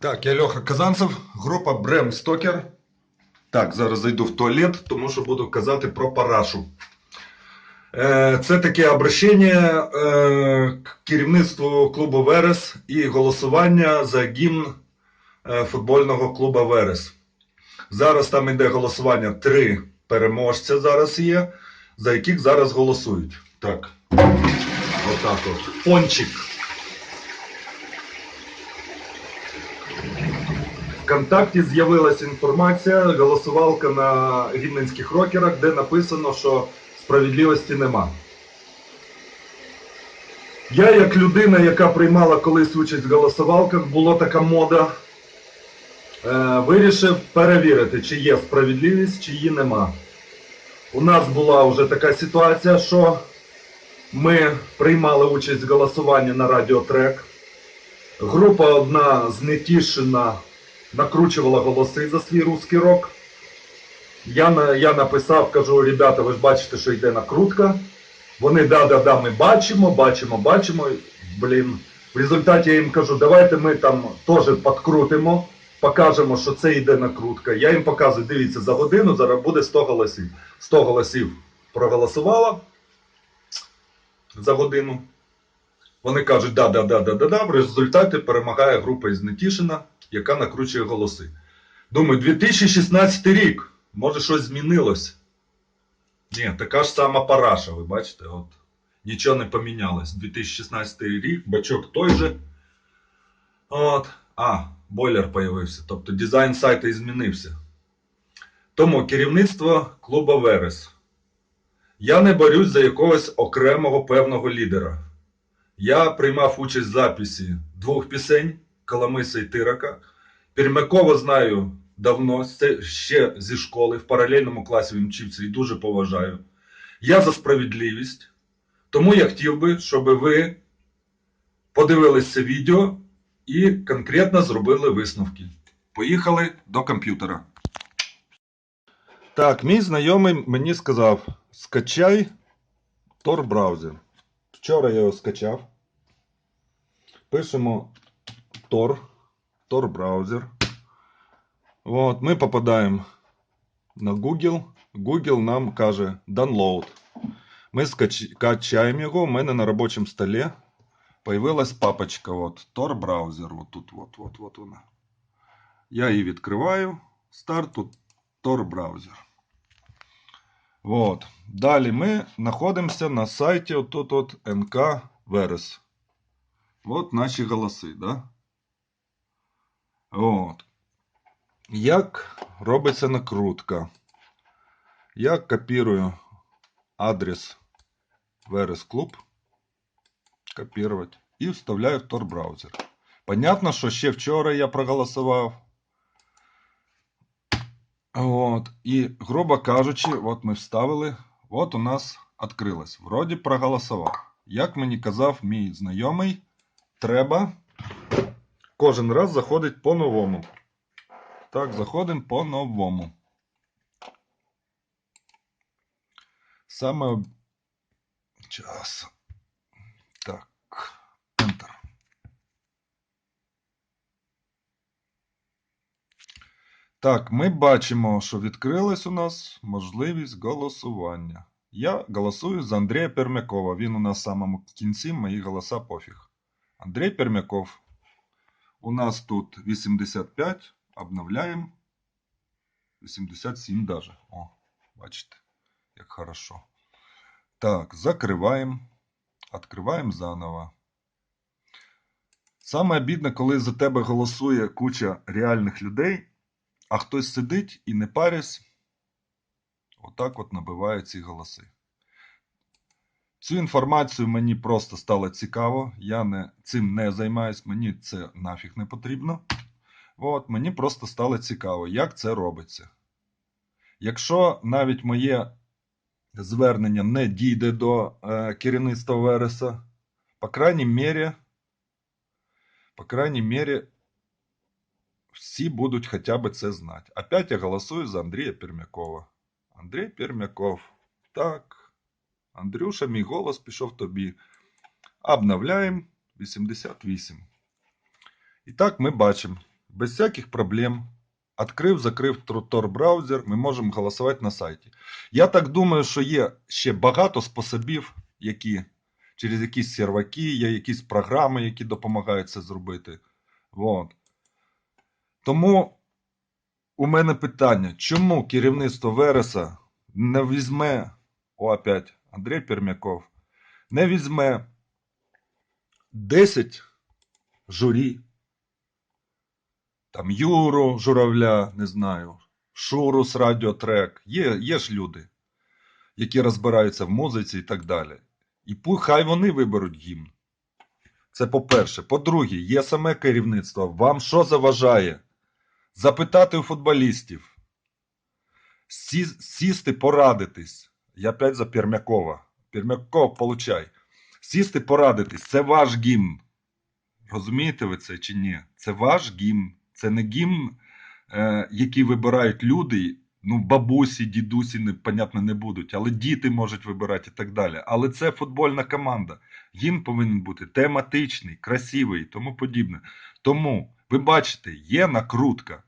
Так, я Льоха Казанцев, група Брем Стокер. Так, зараз зайду в туалет, тому що буду казати про парашу. Е, Це таке обращення е, керівництву клубу Верес і голосування за гімн е, футбольного клубу Верес. Зараз там йде голосування три переможця зараз є, за яких зараз голосують. Так. Отак от. Пончик. ВКонтакті з'явилася інформація, голосувалка на гімненських рокерах, де написано, що справедливості нема. Я, як людина, яка приймала колись участь в голосувалках, була така мода, е, вирішив перевірити, чи є справедливість, чи її нема. У нас була вже така ситуація, що ми приймали участь в голосуванні на радіотрек. Група одна з Нетішина накручувала голоси за свій русський рок. Я, я написав, кажу, ребята, ви ж бачите, що йде накрутка. Вони да-да-да, ми бачимо, бачимо, бачимо. Блін. В результаті я їм кажу, давайте ми там теж підкрутимо, покажемо, що це йде накрутка. Я їм показую, дивіться, за годину зараз буде 100 голосів. 100 голосів проголосувало за годину. Вони кажуть, да, да, да, да, да, да. В результаті перемагає група із Нетішина, яка накручує голоси. Думаю, 2016 рік. Може щось змінилось. Ні, така ж сама параша, ви бачите, от. Нічого не помінялось. 2016 рік, бачок той же. От. А, бойлер появився. Тобто дизайн сайту змінився. Тому керівництво клуба Верес. Я не борюсь за якогось окремого певного лідера. Я приймав участь в записі двох пісень Коломиса і Тирака. Пермякова знаю давно, це ще зі школи, в паралельному класі він вчився і дуже поважаю. Я за справедливість. Тому я хотів би, щоб ви подивились це відео і конкретно зробили висновки. Поїхали до комп'ютера. Так, мій знайомий мені сказав: скачай Tor браузер. Вчора я його скачав. Пишемо Tor, Tor браузер. От, ми попадаємо на Google. Google нам каже download. Ми скач- качаємо його. У мене на робочому столі появилась папочка. От, Tor браузер. От тут, от, от, от вона. Я її відкриваю. Старт тут Tor браузер. Вот. Далі ми знаходимося на сайті отут от НК Верес. От наші голоси, да? От. Як робиться накрутка? Я копірую адрес Верес Клуб. Копірувати. І вставляю в Tor браузер. Понятно, що ще вчора я проголосував. От. І, грубо кажучи, от ми вставили, от у нас відкрилось. Вроді проголосував. Як мені казав мій знайомий, треба кожен раз заходить по-новому. Так, заходимо по-новому. Саме. Час. Так. Enter. Так, ми бачимо, що відкрилась у нас можливість голосування. Я голосую за Андрія Пермякова. Він у нас в самому кінці, мої голоса пофіг. Андрій Пермяков. У нас тут 85. Обновляємо. 87 даже. О, бачите, як хорошо. Так, закриваємо. Откриваємо заново. Саме обідне, коли за тебе голосує куча реальних людей, а хтось сидить і не парясь, отак от набиває ці голоси. Цю інформацію мені просто стало цікаво. Я не, цим не займаюсь, мені це нафіг не потрібно. От, мені просто стало цікаво, як це робиться. Якщо навіть моє звернення не дійде до е, керівництва Вереса, по крайній мірі, по крайній мірі, всі будуть хоча б це знати. Опять я голосую за Андрія Пермякова. Андрій Пермяков. Так. Андрюша, мій голос пішов тобі. Обновляємо 88. І так ми бачимо. без всяких проблем. Открив, закрив Tor браузер, ми можемо голосувати на сайті. Я так думаю, що є ще багато способів, які через якісь серваки, є якісь програми, які допомагають це зробити. Вот. Тому у мене питання: чому керівництво Вереса не візьме, о, опять Андрій Пермяков, не візьме 10 журі, там Юру Журавля, не знаю, Шуру з Радіотрек. Є, є ж люди, які розбираються в музиці і так далі. І хай вони виберуть гімн. Це по-перше. По-друге, є саме керівництво. Вам що заважає? Запитати у футболістів, сісти, порадитись. Я опять за Пермякова. Пермяков, получай. Сісти, порадитись. Це ваш гімн. Розумієте ви це чи ні? Це ваш гімн. Це не гімн, е, який вибирають люди. Ну, бабусі, дідусі, не, понятно, не будуть, але діти можуть вибирати і так далі. Але це футбольна команда. Гімн повинен бути тематичний, красивий і тому подібне. Тому, ви бачите, є накрутка.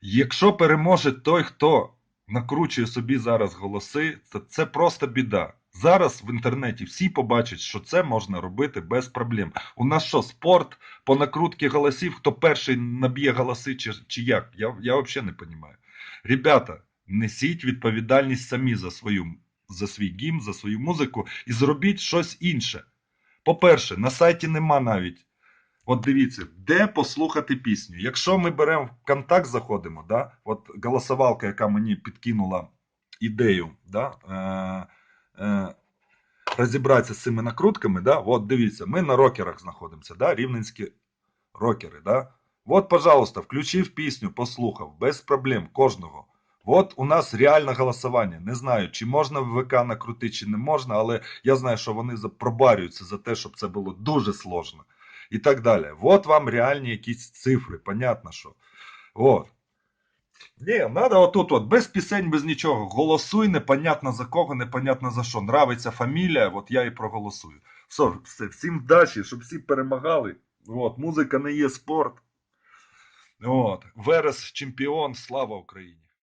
Якщо переможе той, хто накручує собі зараз голоси, то це просто біда. Зараз в інтернеті всі побачать, що це можна робити без проблем. У нас що, спорт по накрутці голосів, хто перший наб'є голоси, чи, чи як? Я, я взагалі не розумію. Ребята, несіть відповідальність самі за свою за свій гімн, за свою музику і зробіть щось інше. По-перше, на сайті нема навіть. От дивіться, де послухати пісню. Якщо ми беремо в контакт, заходимо, да? от голосовалка, яка мені підкинула ідею, да? е, е, розібратися з цими накрутками, да? от дивіться, ми на рокерах знаходимося, да? рівненські рокери. Да? От, пожалуйста, включив пісню, послухав, без проблем, кожного. От у нас реальне голосування. Не знаю, чи можна в ВК накрутити, чи не можна, але я знаю, що вони пробарюються за те, щоб це було дуже сложно. І так далі. От вам реальні якісь цифри, понятно, що. От. Ні, треба отут, от, без пісень, без нічого. Голосуй, непонятно за кого, непонятно за що. Нравиться фамілія, от я і проголосую. Все, все, всім вдачі, щоб всі перемагали. От, музика не є спорт. От. Верес чемпіон, слава Україні!